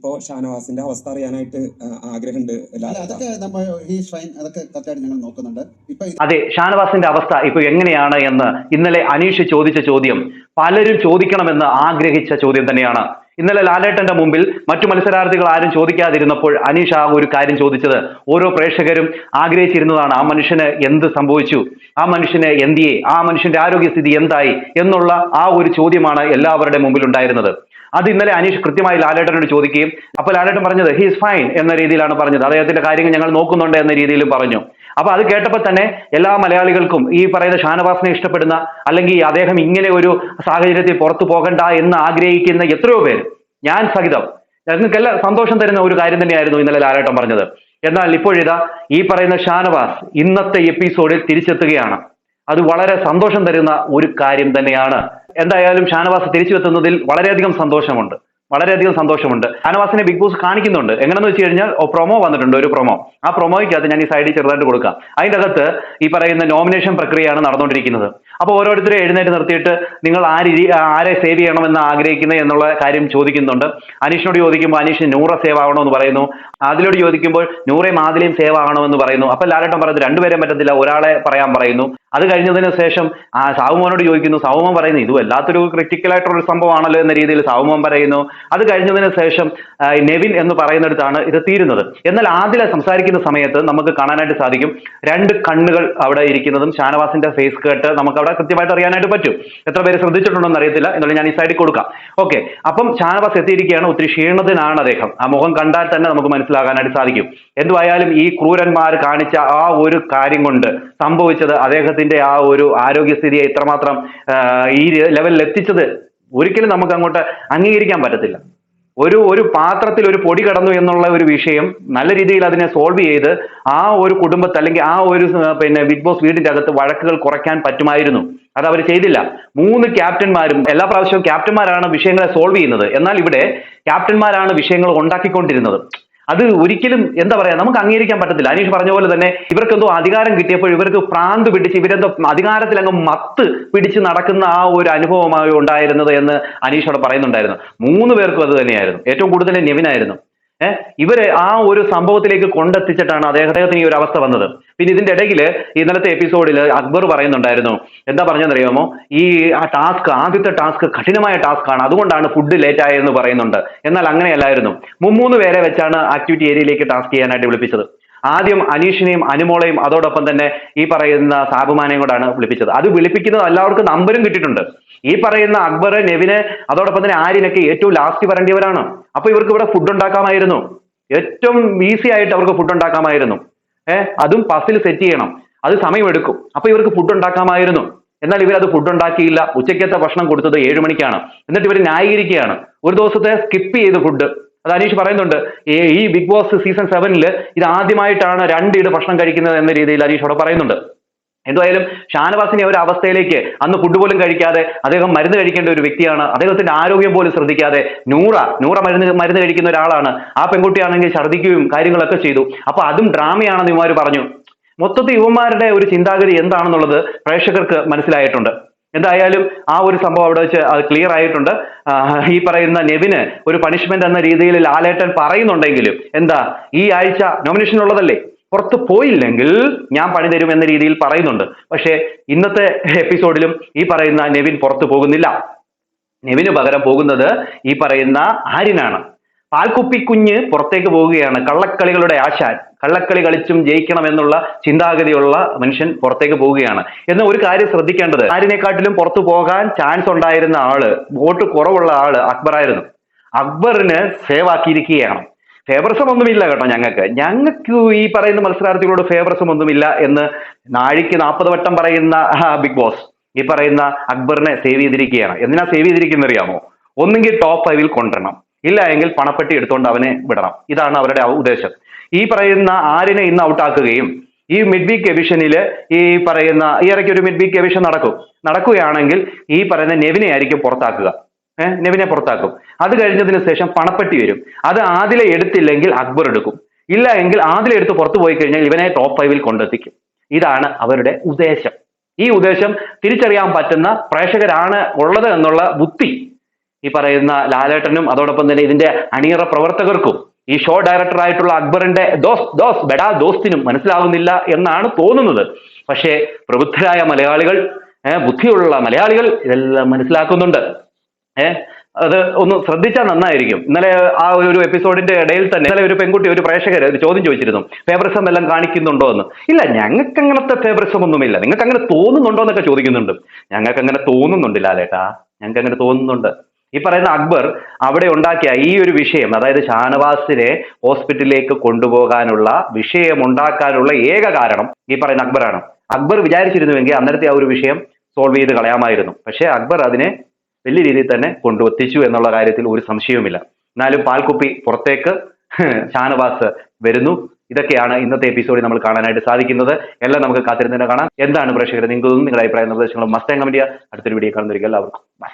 ഇപ്പോ ഷാനവാസിന്റെ അവസ്ഥ അറിയാനായിട്ട് ആഗ്രഹമുണ്ട്. അതൊക്കെ നമ്മൾ ഫൈൻ അതൊക്കെ കറക്റ്റായിട്ട് ഞങ്ങൾ നോക്കുന്നുണ്ട്. ഇപ്പൊ അതെ ഷാനവാസിന്റെ അവസ്ഥ ഇപ്പൊ എങ്ങനെയാണ് എന്ന് ഇന്നലെ അനീഷ് ചോദിച്ച ചോദ്യം പലരും ചോദിക്കണമെന്ന് ആഗ്രഹിച്ച ചോദ്യം തന്നെയാണ്. ഇന്നലെ ലാലേട്ടന്റെ മുമ്പിൽ മറ്റു മത്സരാർത്ഥികൾ ആരും ചോദിക്കാതിരുന്നപ്പോൾ അനീഷ് ആ ഒരു കാര്യം ചോദിച്ചത്. ഓരോ പ്രേക്ഷകരും ആഗ്രഹിച്ചിരുന്നതാണ് ആ മനുഷ്യന് എന്ത് സംഭവിച്ചു? ആ മനുഷ്യന് എന്തിയെ? ആ മനുഷ്യന്റെ ആരോഗ്യസ്ഥിതി എന്തായി? എന്നുള്ള ആ ഒരു ചോദ്യമാണ് എല്ലാവരുടെ മുമ്പിൽ ഉണ്ടായിരുന്നത് അത് ഇന്നലെ അനീഷ് കൃത്യമായി ലാലേട്ടനോട് ചോദിക്കുകയും അപ്പോൾ ലാലേട്ടൻ പറഞ്ഞത് ഹീസ് ഫൈൻ എന്ന രീതിയിലാണ് പറഞ്ഞത്. അദ്ദേഹത്തിന്റെ കാര്യങ്ങൾ ഞങ്ങൾ നോക്കുന്നുണ്ട് എന്ന രീതിയിലും പറഞ്ഞു. അപ്പൊ അത് കേട്ടപ്പോൾ തന്നെ എല്ലാ മലയാളികൾക്കും ഈ പറയുന്ന ഷാനവാസിനെ ഇഷ്ടപ്പെടുന്ന അല്ലെങ്കിൽ അദ്ദേഹം ഇങ്ങനെ ഒരു സാഹചര്യത്തിൽ പുറത്തു പോകണ്ട എന്ന് ആഗ്രഹിക്കുന്ന എത്രയോ പേര് ഞാൻ സഹിതം. ഞങ്ങൾക്കെല്ലാം സന്തോഷം തരുന്ന ഒരു കാര്യം തന്നെയായിരുന്നു ഇന്നലെ ലാലേട്ടൻ പറഞ്ഞത്. എന്നാൽ ഇപ്പോഴിതാ ഈ പറയുന്ന ഷാനവാസ് ഇന്നത്തെ എപ്പിസോഡിൽ തിരിച്ചെത്തുകയാണ്. അത് വളരെ സന്തോഷം തരുന്ന ഒരു കാര്യം തന്നെയാണ്. എന്തായാലും ഷാനവാസ് തിരിച്ചു എത്തുന്നതിൽ വളരെയധികം സന്തോഷമുണ്ട്. വളരെയധികം സന്തോഷമുണ്ട്. ഷാനവാസിനെ ബിഗ് ബോസ് കാണിക്കുന്നുണ്ട്. എങ്ങനെയെന്ന് വെച്ച് കഴിഞ്ഞാൽ പ്രൊമോ വന്നിട്ടുണ്ട് ഒരു പ്രൊമോ ആ പ്രൊമോയ്ക്കകത്ത് ഞാൻ ഈ സൈഡിൽ ചെറുതായിട്ട് കൊടുക്കാം. അതിന്റെ അകത്ത് ഈ പറയുന്ന നോമിനേഷൻ പ്രക്രിയയാണ് നടന്നുകൊണ്ടിരിക്കുന്നത്. അപ്പോൾ ഓരോരുത്തരെ എഴുന്നേറ്റ് നിർത്തിയിട്ട് നിങ്ങൾ ആ രീതി ആരെ സേവ് ചെയ്യണമെന്ന് ആഗ്രഹിക്കുന്നത് എന്നുള്ള കാര്യം ചോദിക്കുന്നുണ്ട്. അനീഷിനോട് ചോദിക്കുമ്പോൾ അനീഷിന് നൂറ സേവ് ആവണമെന്ന് പറയുന്നു. ആദിലോട് ചോദിക്കുമ്പോൾ നൂറേയും ആദിലയും സേവ് ആവണമെന്ന് പറയുന്നു. അപ്പോൾ ലാലേട്ടൻ പറയുന്നത് രണ്ടുപേരെ പറ്റത്തില്ല ഒരാളെ പറയാൻ പറയുന്നു. അത് കഴിഞ്ഞതിന് ശേഷം ആ സാവുമോനോട് ചോദിക്കുന്നു. സാവുമൻ പറയുന്നു ഇത് വല്ലാത്തൊരു ക്രിട്ടിക്കൽ ഒരു സംഭവമാണല്ലോ എന്ന രീതിയിൽ സാവുമോൻ പറയുന്നു. അത് കഴിഞ്ഞതിന് ശേഷം നെവിൻ എന്ന് പറയുന്നിടത്താണ് ഇത് തീരുന്നത്. എന്നാൽ ആദില സംസാരിക്കുന്ന സമയത്ത് നമുക്ക് കാണാനായിട്ട് സാധിക്കും. രണ്ട് കണ്ണുകൾ അവിടെ ഇരിക്കുന്നതും ഷാനവാസിന്റെ ഫേസ് കേട്ട് നമുക്ക് കൃത്യമായിട്ട് അറിയാനായിട്ട് പറ്റും. എത്ര പേര് ശ്രദ്ധിച്ചിട്ടുണ്ടോ എന്ന് അറിയത്തില്ല. എന്നുള്ള ഞാൻ ഈ സൈഡിൽ കൊടുക്കാം. ഓക്കെ അപ്പം ഷാനവാസ് എത്തിയിരിക്കുകയാണ്. ഒത്തിരി ക്ഷീണത്തിനാണ് അദ്ദേഹം. ആ മുഖം കണ്ടാൽ തന്നെ നമുക്ക് മനസ്സിലാകാനായിട്ട് സാധിക്കും. എന്തുവായാലും ഈ ക്രൂരന്മാർ കാണിച്ച ആ ഒരു കാര്യം കൊണ്ട് സംഭവിച്ചത് അദ്ദേഹത്തിന്റെ ആ ഒരു ആരോഗ്യസ്ഥിതിയെ ഇത്രമാത്രം ഈ ലെവലിൽ എത്തിച്ചത് ഒരിക്കലും നമുക്ക് അങ്ങോട്ട് അംഗീകരിക്കാൻ പറ്റത്തില്ല. ഒരു ഒരു പാത്രത്തിൽ ഒരു പൊടി കടന്നു എന്നുള്ള ഒരു വിഷയം നല്ല രീതിയിൽ അതിനെ സോൾവ് ചെയ്ത് ആ ഒരു കുടുംബത്തെ അല്ലെങ്കിൽ ആ ഒരു പിന്നെ ബിഗ് ബോസ് വീടിന്റെ അകത്ത് വഴക്കുകൾ കുറയ്ക്കാൻ പറ്റുമായിരുന്നു. അത് അവർ ചെയ്തില്ല. മൂന്ന് ക്യാപ്റ്റന്മാരും എല്ലാ പ്രാവശ്യവും ക്യാപ്റ്റന്മാരാണ് വിഷയങ്ങളെ സോൾവ് ചെയ്യുന്നത്. എന്നാൽ ഇവിടെ ക്യാപ്റ്റന്മാരാണ് വിഷയങ്ങൾ ഉണ്ടാക്കിക്കൊണ്ടിരുന്നത്. അത് ഒരിക്കലും എന്താ പറയാ നമുക്ക് അംഗീകരിക്കാൻ പറ്റത്തില്ല. അനീഷ് പറഞ്ഞ പോലെ തന്നെ ഇവർക്ക് എന്തോ അധികാരം കിട്ടിയപ്പോൾ ഇവർക്ക് പ്രാന്ത് പിടിച്ച് ഇവരെന്തോ അധികാരത്തിൽ അങ്ങ് മത്ത് പിടിച്ച് നടക്കുന്ന ആ ഒരു അനുഭവമായി ഉണ്ടായിരുന്നത് എന്ന് അനീഷ് അവിടെ പറയുന്നുണ്ടായിരുന്നു. മൂന്ന് പേർക്കും അത് തന്നെയായിരുന്നു. ഏറ്റവും കൂടുതൽ നെവിനായിരുന്നു ഇവരെ ആ ഒരു സംഭവത്തിലേക്ക് കൊണ്ടെത്തിച്ചിട്ടാണ് അദ്ദേഹം അദ്ദേഹത്തിന് ഈ ഒരു അവസ്ഥ വന്നത്. പിന്നെ ഇതിന്റെ ഇടയിൽ ഇന്നലത്തെ എപ്പിസോഡിൽ അക്ബർ പറയുന്നുണ്ടായിരുന്നു. എന്താ പറഞ്ഞെന്നറിയാമോ ഈ ആ ടാസ്ക് ആദ്യത്തെ ടാസ്ക് കഠിനമായ ടാസ്ക് ആണ് അതുകൊണ്ടാണ് ഫുഡ് ലേറ്റ് ആയെന്ന് പറയുന്നുണ്ട്. എന്നാൽ അങ്ങനെയല്ലായിരുന്നു. മുമ്മൂന്ന് പേരെ വെച്ചാണ് ആക്ടിവിറ്റി ഏരിയയിലേക്ക് ടാസ്ക് ചെയ്യാനായിട്ട് വിളിപ്പിച്ചത്. ആദ്യം അനീഷിനെയും അനുമോളെയും അതോടൊപ്പം തന്നെ ഈ പറയുന്ന സാബുമാനെയും കൂടാണ് വിളിപ്പിച്ചത്. അത് വിളിപ്പിക്കുന്നത് എല്ലാവർക്കും നമ്പരും കിട്ടിയിട്ടുണ്ട്. ഈ പറയുന്ന അക്ബർ നെവിന് അതോടൊപ്പം തന്നെ ആര്യനൊക്കെ ഏറ്റവും ലാസ്റ്റ് വരേണ്ടിയവരാണ്. അപ്പൊ ഇവർക്ക് ഇവിടെ ഫുഡ് ഉണ്ടാക്കാമായിരുന്നു. ഏറ്റവും ഈസി ആയിട്ട് അവർക്ക് ഫുഡ് ഉണ്ടാക്കാമായിരുന്നു. ഏഹ് അതും പസിൽ സെറ്റ് ചെയ്യണം. അത് സമയമെടുക്കും. അപ്പൊ ഇവർക്ക് ഫുഡ് ഉണ്ടാക്കാമായിരുന്നു. എന്നാൽ ഇവർ അത് ഫുഡ് ഉണ്ടാക്കിയില്ല. ഉച്ചയ്ക്കത്തെ ഭക്ഷണം കൊടുത്തത് ഏഴ് മണിക്കാണ്. എന്നിട്ട് ഇവർ ന്യായീകരിക്കുകയാണ്. ഒരു ദിവസത്തെ സ്കിപ്പ് ചെയ്ത് ഫുഡ് അത് അനീഷ് പറയുന്നുണ്ട് ഈ- ബിഗ് ബോസ് സീസൺ സെവനിൽ ഇത് ആദ്യമായിട്ടാണ് രണ്ട് ഇട് ഭക്ഷണം കഴിക്കുന്നത് എന്ന രീതിയിൽ അനീഷ് അവിടെ പറയുന്നുണ്ട്. എന്തായാലും ഷാനവാസിനെ ഒരു അവസ്ഥയിലേക്ക് അന്ന് ഫുഡ് പോലും കഴിക്കാതെ അദ്ദേഹം മരുന്ന് കഴിക്കേണ്ട ഒരു വ്യക്തിയാണ്. അദ്ദേഹത്തിന്റെ ആരോഗ്യം പോലും ശ്രദ്ധിക്കാതെ നൂറ നൂറ മരുന്ന് മരുന്ന് കഴിക്കുന്ന ഒരാളാണ്. ആ പെൺകുട്ടിയാണെങ്കിൽ ഛർദിക്കുകയും കാര്യങ്ങളൊക്കെ ചെയ്തു. അപ്പൊ അതും ഡ്രാമയാണെന്ന് ഇവന്മാർ പറഞ്ഞു. മൊത്തത്തിൽ യുവന്മാരുടെ ഒരു ചിന്താഗതി എന്താണെന്നുള്ളത് പ്രേക്ഷകർക്ക് മനസ്സിലായിട്ടുണ്ട്. എന്തായാലും ആ ഒരു സംഭവം അവിടെ വെച്ച് അത് ക്ലിയർ ആയിട്ടുണ്ട്. ഈ പറയുന്ന നെവിന് ഒരു പണിഷ്മെന്റ് എന്ന രീതിയിൽ ലാലേട്ടൻ പറയുന്നുണ്ടെങ്കിലും എന്താ ഈ ആഴ്ച നോമിനേഷൻ ഉള്ളതല്ലേ? പുറത്ത് പോയില്ലെങ്കിൽ ഞാൻ പണി തരും എന്ന രീതിയിൽ പറയുന്നുണ്ട്. പക്ഷേ ഇന്നത്തെ എപ്പിസോഡിലും ഈ പറയുന്ന നെവിൻ പുറത്തു പോകുന്നില്ല. നെവിന് പകരം പോകുന്നത് ഈ പറയുന്ന ആര്യനാണ്. പാൽക്കുപ്പിക്കുഞ്ഞ് പുറത്തേക്ക് പോവുകയാണ് കള്ളക്കളികളുടെ ആശാൻ. കള്ളക്കളി കളിച്ചും ജയിക്കണം എന്നുള്ള ചിന്താഗതിയുള്ള മനുഷ്യൻ പുറത്തേക്ക് പോവുകയാണ്. എന്ന് ഒരു കാര്യം ശ്രദ്ധിക്കേണ്ടത്. ആരിനെക്കാട്ടിലും പുറത്തു പോകാൻ ചാൻസ് ഉണ്ടായിരുന്ന ആൾ വോട്ട് കുറവുള്ള ആൾ അക്ബറായിരുന്നു. അക്ബറിന് സേവ് ആക്കിയിരിക്കുകയാണ്. ഫേവറിസം ഒന്നുമില്ല കേട്ടോ ഞങ്ങൾക്ക്. ഞങ്ങൾക്ക് ഈ പറയുന്ന മത്സരാർത്ഥികളോട് ഫേവറിസം ഒന്നുമില്ല എന്ന് നാഴിക്ക് നാൽപ്പത് വട്ടം പറയുന്ന ബിഗ് ബോസ് ഈ പറയുന്ന അക്ബറിനെ സേവ് ചെയ്തിരിക്കുകയാണ്. എന്തിനാ സേവ് ചെയ്തിരിക്കുന്നത് അറിയാമോ? ഒന്നുകിൽ ടോപ്പ് ഫൈവിൽ കൊണ്ടുവരണം. ഇല്ല എങ്കിൽ പണപ്പെട്ടി എടുത്തുകൊണ്ട് അവനെ വിടണം. ഇതാണ് അവരുടെ ഉദ്ദേശം. ഈ പറയുന്ന ആരിനെ ഇന്ന് ഔട്ടാക്കുകയും ഈ മിഡ് വീക്ക് എവിഷനിൽ ഈ പറയുന്ന ഈ ഇടയ്ക്ക് ഒരു മിഡ് വീക്ക് എവിഷൻ നടക്കും. നടക്കുകയാണെങ്കിൽ ഈ പറയുന്ന നെവിനെ ആയിരിക്കും പുറത്താക്കുക. ഏഹ് നെവിനെ പുറത്താക്കും. അത് കഴിഞ്ഞതിന് ശേഷം പണപ്പെട്ടി വരും. അത് ആദിലെ എടുത്തില്ലെങ്കിൽ അക്ബർ എടുക്കും. ഇല്ല എങ്കിൽ ആദിലെ എടുത്ത് പുറത്തു പോയി കഴിഞ്ഞാൽ ഇവനെ ടോപ്പ് ഫൈവിൽ കൊണ്ടെത്തിക്കും. ഇതാണ് അവരുടെ ഉദ്ദേശം. ഈ ഉദ്ദേശം തിരിച്ചറിയാൻ പറ്റുന്ന പ്രേക്ഷകരാണ് ഉള്ളത് എന്നുള്ള ബുദ്ധി ഈ പറയുന്ന ലാലേട്ടനും അതോടൊപ്പം തന്നെ ഇതിന്റെ അണിയറ പ്രവർത്തകർക്കും ഈ ഷോ ഡയറക്ടർ ആയിട്ടുള്ള അക്ബറിന്റെ ദോസ് ദോസ് ബെഡാ ദോസ്തിനും മനസ്സിലാവുന്നില്ല എന്നാണ് തോന്നുന്നത്. പക്ഷേ പ്രബുദ്ധരായ മലയാളികൾ ബുദ്ധിയുള്ള മലയാളികൾ ഇതെല്ലാം മനസ്സിലാക്കുന്നുണ്ട്. ഏഹ് അത് ഒന്ന് ശ്രദ്ധിച്ചാൽ നന്നായിരിക്കും. ഇന്നലെ ആ ഒരു എപ്പിസോഡിന്റെ ഇടയിൽ തന്നെ ഇന്നലെ ഒരു പെൺകുട്ടി ഒരു പ്രേക്ഷകർ ഒരു ചോദ്യം ചോദിച്ചിരുന്നു. ഫേവറിസം എല്ലാം കാണിക്കുന്നുണ്ടോ എന്ന്. ഇല്ല ഞങ്ങൾക്ക് അങ്ങനത്തെ ഫേവറിസം ഒന്നുമില്ല. നിങ്ങൾക്ക് അങ്ങനെ തോന്നുന്നുണ്ടോ എന്നൊക്കെ ചോദിക്കുന്നുണ്ട്. ഞങ്ങൾക്ക് അങ്ങനെ തോന്നുന്നുണ്ട് ലാലേട്ടാ. ഞങ്ങൾക്ക് അങ്ങനെ തോന്നുന്നുണ്ട്. ഈ പറയുന്ന അക്ബർ അവിടെ ഉണ്ടാക്കിയ ഈ ഒരു വിഷയം അതായത് ഷാനവാസിനെ ഹോസ്പിറ്റലിലേക്ക് കൊണ്ടുപോകാനുള്ള വിഷയം ഉണ്ടാക്കാനുള്ള ഏക കാരണം ഈ പറയുന്ന അക്ബറാണ്. അക്ബർ വിചാരിച്ചിരുന്നുവെങ്കിൽ അന്നേരത്തെ ആ ഒരു വിഷയം സോൾവ് ചെയ്ത് കളയാമായിരുന്നു. പക്ഷേ അക്ബർ അതിനെ വലിയ രീതിയിൽ തന്നെ കൊണ്ടുവത്തിച്ചു എന്നുള്ള കാര്യത്തിൽ ഒരു സംശയവുമില്ല. എന്നാലും പാൽക്കുപ്പി പുറത്തേക്ക് ഷാനവാസ് വരുന്നു. ഇതൊക്കെയാണ് ഇന്നത്തെ എപ്പിസോഡിൽ നമ്മൾ കാണാനായിട്ട് സാധിക്കുന്നത്. എല്ലാം നമുക്ക് കാത്തിരുന്ന് തന്നെ കാണാം. എന്താണ് പ്രേക്ഷകർ നിങ്ങൾക്ക് നിങ്ങളുടെ അഭിപ്രായ നിർദ്ദേശങ്ങളും? മസ്റ്റാൻ കമന്റ് അടുത്തൊരു വീഡിയോ കാണുന്നൊരിക്കും എല്ലാവർക്കും. ബൈ